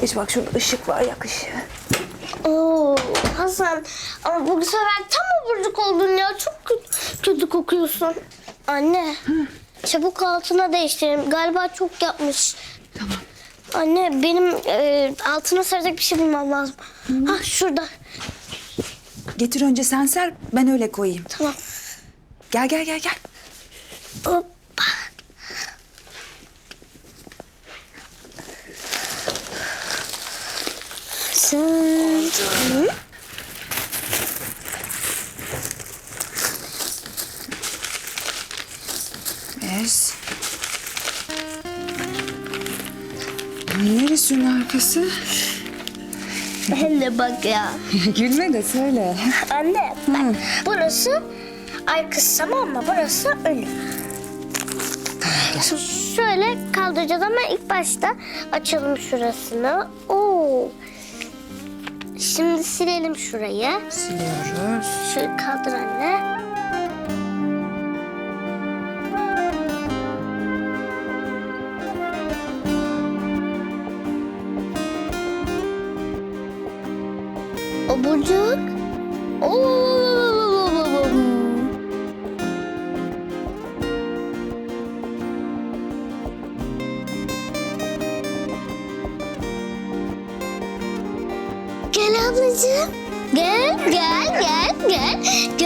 Geç bak şurada ışık var yak ışığı. Oo Hasan ama bu sefer tam aburcuk oldun ya. Çok kötü, kötü kokuyorsun. Anne. Çabuk altına değiştirelim. Galiba çok yapmış. Tamam. Anne benim e, altına saracak bir şey bulmam lazım. Ha şurada. Getir önce sen ser ben öyle koyayım. Tamam. Gel gel gel gel. Sen... Es. Neresinin arkası? Hele bak ya. Gülme de söyle. Anne bak burası arkası tamam mı? Burası önü. Şöyle kaldıracağız ama ilk başta açalım şurasını. Oo. Şimdi silelim şurayı. Siliyoruz. Şöyle kaldır anne. Abucuk. Oo. Ablacığım. Gel, gel, gel, gel.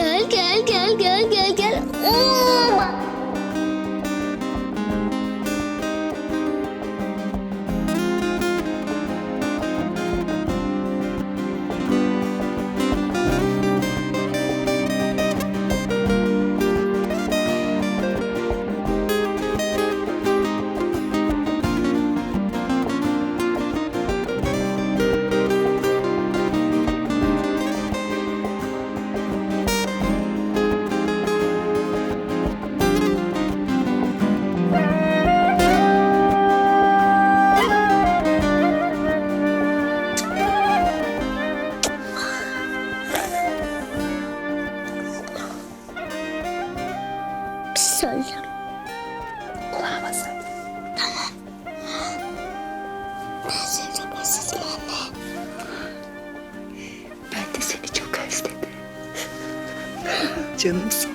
Söyleyeceğim. Kulağıma söyle. Ben seni özledim anne. Ben de seni çok özledim. Canımsın.